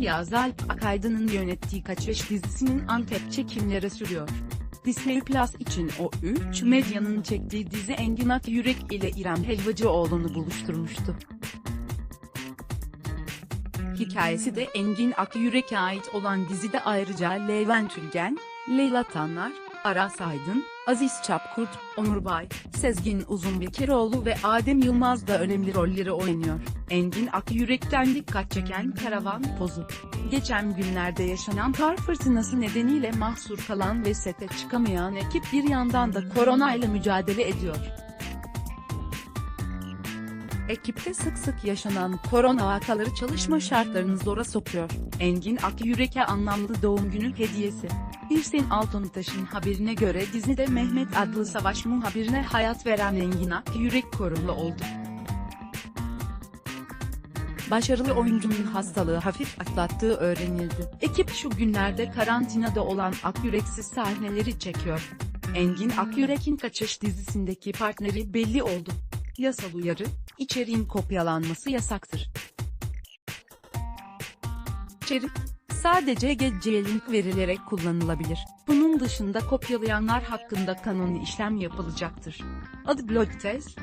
Yaz Alp Akaydın'ın yönettiği Kaçış dizisinin Antep çekimleri sürüyor. Disney Plus için o 3 medyanın çektiği dizi Engin Akyürek ile İrem Helvacıoğlu'nu buluşturmuştu. Hikayesi de Engin Akyürek'e ait olan dizide ayrıca Levent Ülgen, Leyla Tanlar, Aras Aydın, Aziz Çapkurt, Onur Bay, Sezgin Uzunbekiroğlu ve Adem Yılmaz da önemli rolleri oynuyor. Engin Akyürek'ten dikkat çeken karavan pozu. Geçen günlerde yaşanan kar fırtınası nedeniyle mahsur kalan ve sete çıkamayan ekip bir yandan da koronayla mücadele ediyor. Ekipte sık sık yaşanan korona vakaları çalışma şartlarını zora sokuyor. Engin Akyürek'e anlamlı doğum günü hediyesi. Birsen Altuntaş'ın haberine göre dizide Mehmet adlı savaş muhabirine hayat veren Engin Akyürek korulu oldu. Başarılı oyuncunun hastalığı hafif atlattığı öğrenildi. Ekip şu günlerde karantinada olan Akyüreksiz sahneleri çekiyor. Engin Akyürek'in Kaçış dizisindeki partneri belli oldu. Yasal uyarı, içeriğin kopyalanması yasaktır. İçerik, sadece geceye link verilerek kullanılabilir. Bunun dışında kopyalayanlar hakkında kanuni işlem yapılacaktır. Adı Blog Test,